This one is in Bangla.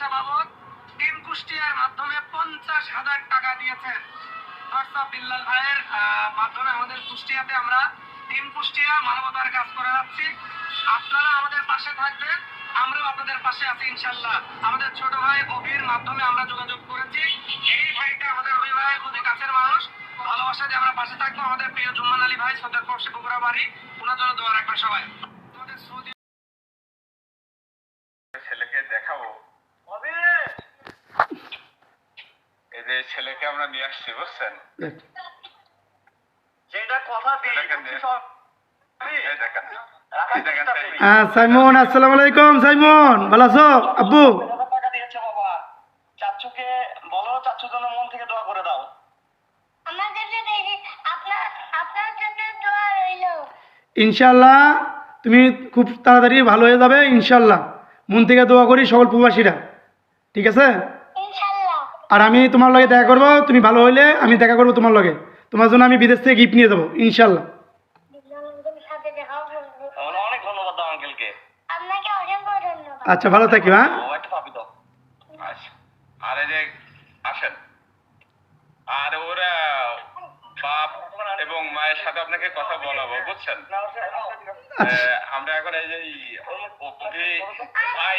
চিকিৎসা বাবদ টিম কুষ্টিয়ার মাধ্যমে পঞ্চাশ হাজার টাকা দিয়েছেন। বিল্লাল ভাইয়ের মাধ্যমে আমাদের কুষ্টিয়াতে আমরা টিম কুষ্টিয়া মানবতার কাজ করে যাচ্ছি। আপনারা আমাদের পাশে থাকবেন, আমরাও আপনাদের পাশে আছি ইনশাল্লাহ। আমাদের ছোট ভাই অভির মাধ্যমে আমরা যোগাযোগ করেছি। এই ভাইটা আমাদের অভি ভাই খুবই কাছের মানুষ। ভালোবাসা দিয়ে আমরা পাশে থাকব, আমাদের প্রিয় জুম্মান আলী ভাই, সদর পক্ষে বগুড়া বাড়ি ওনার জন্য দোয়া রাখবেন সবাই আমাদের সৌদি ছেলেকে দেখাবো এই যে ছেলেকে আমরা নিয়ে আসছি বুঝছেন? সাইমন আসসালামু আলাইকুম সাইমন ভালো আছো? আব্বু? হাজার টাকা দিয়েছে বাবা? চাচুকে বলো চাচুর জন্য মন থেকে দোয়া করে দাও। আমাদের জন্য আপনার আপনার জন্য দোয়া রইল। ইনশাল্লাহ তুমি খুব তাড়াতাড়ি ভালো হয়ে যাবে ইনশাল্লাহ মন থেকে দোয়া করি সকল প্রবাসীরা। ঠিক আছে? আর আমি তোমার লগে দেখা করব তুমি ভালো হইলে আমি দেখা করব তোমার লগে। তোমার জন্য আমি বিদেশ থেকে গিফট নিয়ে যাব ইনশাল্লাহ আপনাদের সাথে দেখা করব তাহলে অনেক ধন্যবাদ দাও আঙ্কেলকে আপনাকে অসংখ্য ধন্যবাদ। আচ্ছা ভালো থাকিও হ্যাঁ। আচ্ছা। আর এই যে আসেন। আর ওরা বাপ এবং মায়ের সাথে আপনাকে কথা বলাবো বুঝছেন? আচ্ছা। আমরা এখন এই যে ভাই